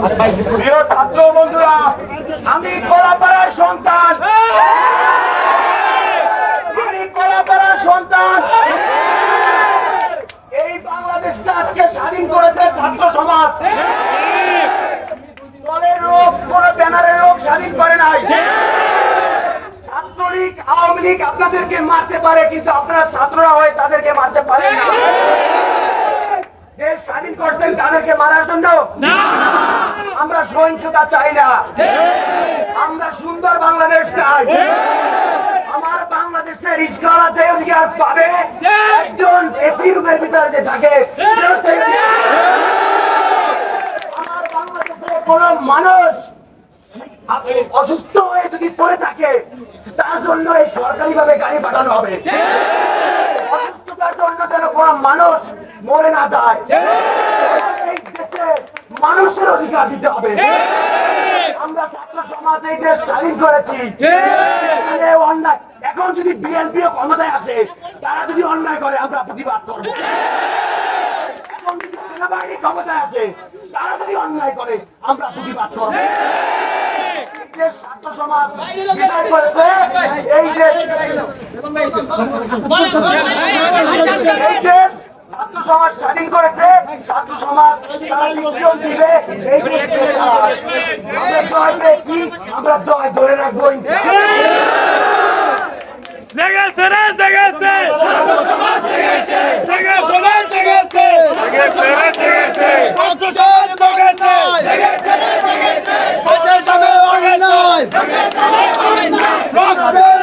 প্রিয় ছাত্র বন্ধুরা, আমি কলাপাড়ার সন্তান। আমি কলাপাড়ার সন্তান। এই বাংলাদেশটা আজকে স্বাধীন করেছে ছাত্র সমাজ। দলের লোক, কোন ব্যানারের লোক স্বাধীন করে নাই। ছাত্রলীগ, আওয়ামী লীগ আপনাদেরকে মারতে পারে, কিন্তু আপনারা ছাত্ররা হয় তাদেরকে মারতে পারেন না। স্বাধীন করছেন তাদেরকে মারার জন্য? আমরা সহিংসতা চাই না। আমরা সুন্দর বাংলাদেশ চাই। আমার বাংলাদেশের রিস্কাওয়ালা যে অধিকার পাবে। একজন এসি রুমের ভিতরে যে থাকে আমার বাংলাদেশে কোন মানুষ অসুস্থ হয়ে যদি পড়ে থাকে তার জন্য এই সরকারি ভাবে গাড়ি পাঠানো হবে। কোন মানুষ মরে না যায়। এই দেশে মানুষের অধিকার দিতে হবে। আমরা ছাত্র সমাজ এই দেশ স্বাধীন করেছি। অন্যায় এখন যদি বিএনপি ক্ষমতায় আসে তারা যদি অন্যায় করে আমরা প্রতিবাদ করব। এখন যদি সেনাবাহিনী ক্ষমতায় আসে তারা যদি অন্যায় করে আমরা প্রতিবাদ করব। এই দেশ ছাত্র সমাজ করেছে। এই দেশ স্বাধীন করেছে ছাত্র সমাজ তারা নিশ্চয় দিবে এই আমরা জয় পেয়েছি আমরা জয় ধরে রাখব জেগেছে রে সমাজ জেগেছে জেগে সমাজ জেগেছে জেগেছে রে